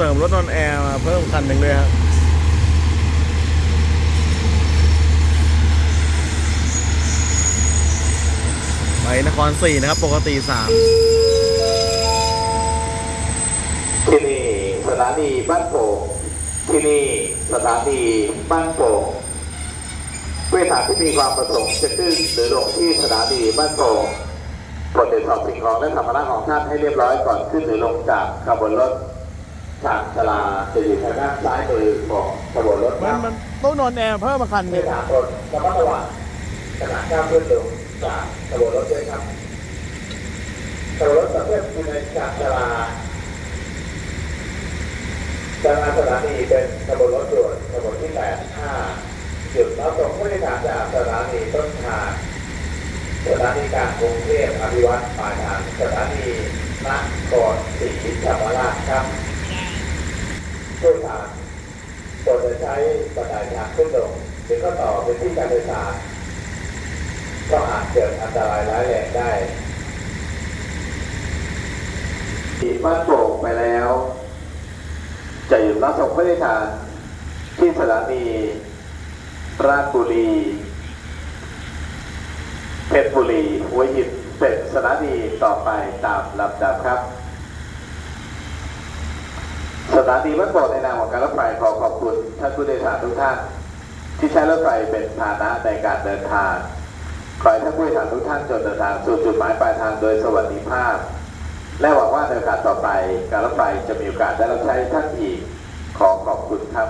เสริมรถนอนแอร์มาเพิ่มคันหนึ่งเลยครับไปนครสี่นะครับ ปกติสามที่นี่สถานีบ้านโป่งที่นี่สถานีบ้านโป่งผู้โดยสารที่มีความประสงค์จะขึ้นหรือลงที่สถานีบ้านโป่งโปรดตรวจสอบสิ่งของและสัมภาระของท่านให้เรียบร้อยก่อนขึ้นหรือลงจากขบวนรถ ทางชลาจะอยู่ทางด้านซ้ายมือของขบวนรถคมัรันบมันต้องนอนแอร์เพิ่มมาคันหในนึ่งทางคนระมัดระวังขณะก้าวขึ้นลงจากขบวนรถด้วยครับขบวนรถประเภทอยู่ในชานชลาจาราสถานีเป็นขบวนรถด่วนขบวนที่85จุดรับส่งผู้โดยสารจากสถานีต้นทางสถานีกลางกรุงเทพอภิวัตรปลายทางสถานีนครศรีธรรมราชครับ ผู้โดยสารโปรดจะใช้บันไดทางขึ้นลงหรือก็ต่อเป็นที่การโดยสารก็อาจเกิดอันตรายร้ายแรงได้ที่บ้านโป่งไปแล้วจะหยุดรับส่งผู้โดยสารที่สถานีราชบุรีเพชรบุรีหัวหินเป็นสถานีต่อไปตามลำดับครับ สถานีวัดโบสถ์ในนามของการรถไฟขอขอบคุณท่านผู้โดยสารทุกท่าน ที่ใช้รถไฟเป็นพาหนะในการเดินทางขอให้ท่านผู้โดยสารทุกท่านจนเดินทางสู่จุดหมายปลายทางโดยสวัสดิภาพ และหวังว่าในโอกาสต่อไปการรถไฟจะมีโอกาสได้รับใช้ท่านอีกขอขอบคุณครับ